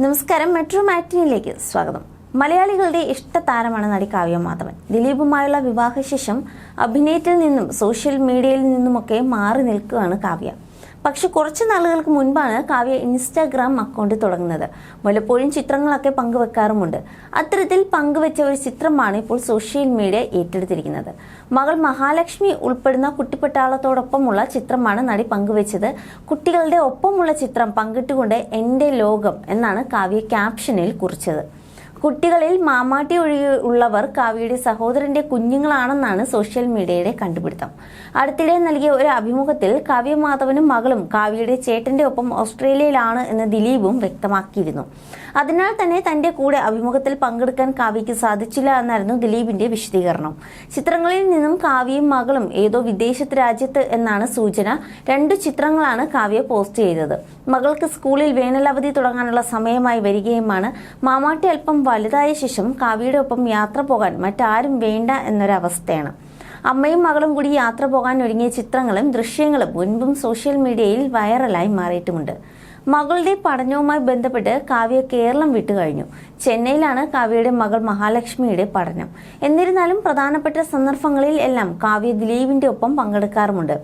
നമസ്കാരം മെട്രോ മാറ്റിനിലേക്ക് സ്വാഗതം. മലയാളികളുടെ ഇഷ്ട താരമാണ് നടി കാവ്യ മാധവൻ. ദിലീപുമായുള്ള വിവാഹശേഷം അഭിനയത്തിൽ നിന്നും സോഷ്യൽ മീഡിയയിൽ നിന്നുമൊക്കെ മാറി നിൽക്കുകയാണ് കാവ്യ. പക്ഷെ കുറച്ച് നാളുകൾക്ക് മുൻപാണ് കാവ്യ ഇൻസ്റ്റാഗ്രാം അക്കൗണ്ട് തുടങ്ങുന്നത്. വല്ലപ്പോഴും ചിത്രങ്ങളൊക്കെ പങ്കുവെക്കാറുമുണ്ട്. അത്തരത്തിൽ പങ്കുവെച്ച ഒരു ചിത്രമാണ് ഇപ്പോൾ സോഷ്യൽ മീഡിയ ഏറ്റെടുത്തിരിക്കുന്നത്. മകൾ മഹാലക്ഷ്മി ഉൾപ്പെടുന്ന കുട്ടിപ്പട്ടാളത്തോടൊപ്പമുള്ള ചിത്രമാണ് നടി പങ്കുവെച്ചത്. കുട്ടികളുടെ ഒപ്പമുള്ള ചിത്രം പങ്കിട്ടുകൊണ്ട് എന്റെ ലോകം എന്നാണ് കാവ്യ ക്യാപ്ഷനിൽ കുറിച്ചത്. കുട്ടികളിൽ മാമാട്ടി ഒഴികെ ഉള്ളവർ കാവ്യയുടെ സഹോദരന്റെ കുഞ്ഞുങ്ങളാണെന്നാണ് സോഷ്യൽ മീഡിയയുടെ കണ്ടുപിടുത്തം. അടുത്തിടെ നൽകിയ ഒരു അഭിമുഖത്തിൽ കാവ്യ മാധവനും മകളും കാവ്യയുടെ ചേട്ടന്റെ ഒപ്പം ഓസ്ട്രേലിയയിലാണ് എന്ന് ദിലീപും വ്യക്തമാക്കിയിരുന്നു. അതിനാൽ തന്നെ തന്റെ കൂടെ അഭിമുഖത്തിൽ പങ്കെടുക്കാൻ കാവ്യയ്ക്ക് സാധിച്ചില്ല എന്നായിരുന്നു ദിലീപിന്റെ വിശദീകരണം. ചിത്രങ്ങളിൽ നിന്നും കാവ്യയും മകളും ഏതോ വിദേശ രാജ്യത്ത് എന്നാണ് സൂചന. രണ്ടു ചിത്രങ്ങളാണ് കാവ്യ പോസ്റ്റ് ചെയ്തത്. മകൾക്ക് സ്കൂളിൽ വേനലവധി തുടങ്ങാനുള്ള സമയമായി വരികയുമാണ്. മാമാട്ടി അല്പം വലുതായ ശേഷം കാവ്യയുടെ ഒപ്പം യാത്ര പോകാൻ മറ്റാരും വേണ്ട എന്നൊരവസ്ഥയാണ്. അമ്മയും മകളും കൂടി യാത്ര പോകാൻ ഒരുങ്ങിയ ചിത്രങ്ങളും ദൃശ്യങ്ങളും മുൻപും സോഷ്യൽ മീഡിയയിൽ വൈറലായി മാറിയിട്ടുമുണ്ട്. മകളുടെ പഠനവുമായി ബന്ധപ്പെട്ട് കാവ്യ കേരളം വിട്ടുകഴിഞ്ഞു ചെന്നൈയിലാണ് കാവ്യയുടെ മകൾ മഹാലക്ഷ്മിയുടെ പഠനം. എന്നിരുന്നാലും പ്രധാനപ്പെട്ട സന്ദർഭങ്ങളിൽ എല്ലാം കാവ്യ ദിലീപിന്റെ ഒപ്പം പങ്കെടുക്കാറുമുണ്ട്.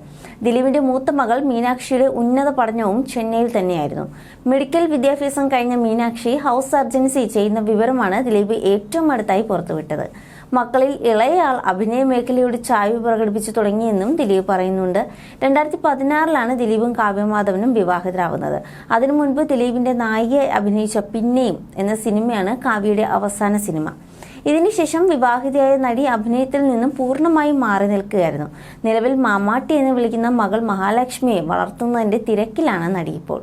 ദിലീപിന്റെ മൂത്ത മകൾ മീനാക്ഷിയുടെ ഉന്നത പഠനവും ചെന്നൈയിൽ തന്നെയായിരുന്നു. മെഡിക്കൽ വിദ്യാഭ്യാസം കഴിഞ്ഞ മീനാക്ഷി ഹൗസ് സർജൻസി ചെയ്യുന്ന വിവരമാണ് ദിലീപ് ഏറ്റവും അടുത്തായി പുറത്തുവിട്ടത്. മക്കളിൽ ഇളയയാൾ അഭിനയ മേഖലയോട് ചായ്വ് പ്രകടിപ്പിച്ചു തുടങ്ങിയെന്നും ദിലീപ് പറയുന്നുണ്ട്. രണ്ടായിരത്തി പതിനാറിലാണ് ദിലീപും കാവ്യമാധവനും വിവാഹിതരാകുന്നത് അതിനു മുൻപ് ദിലീപിന്റെ നായികയെ അഭിനയിച്ച പിന്നെയും എന്ന സിനിമയാണ് കാവ്യയുടെ അവസാന സിനിമ. ഇതിനുശേഷം വിവാഹിതയായ നടി അഭിനയത്തിൽ നിന്നും പൂർണമായും മാറി നിൽക്കുകയായിരുന്നു. നിലവിൽ മാമാട്ടി എന്ന് വിളിക്കുന്ന മകൾ മഹാലക്ഷ്മിയെ വളർത്തുന്നതിന്റെ തിരക്കിലാണ് നടി ഇപ്പോൾ.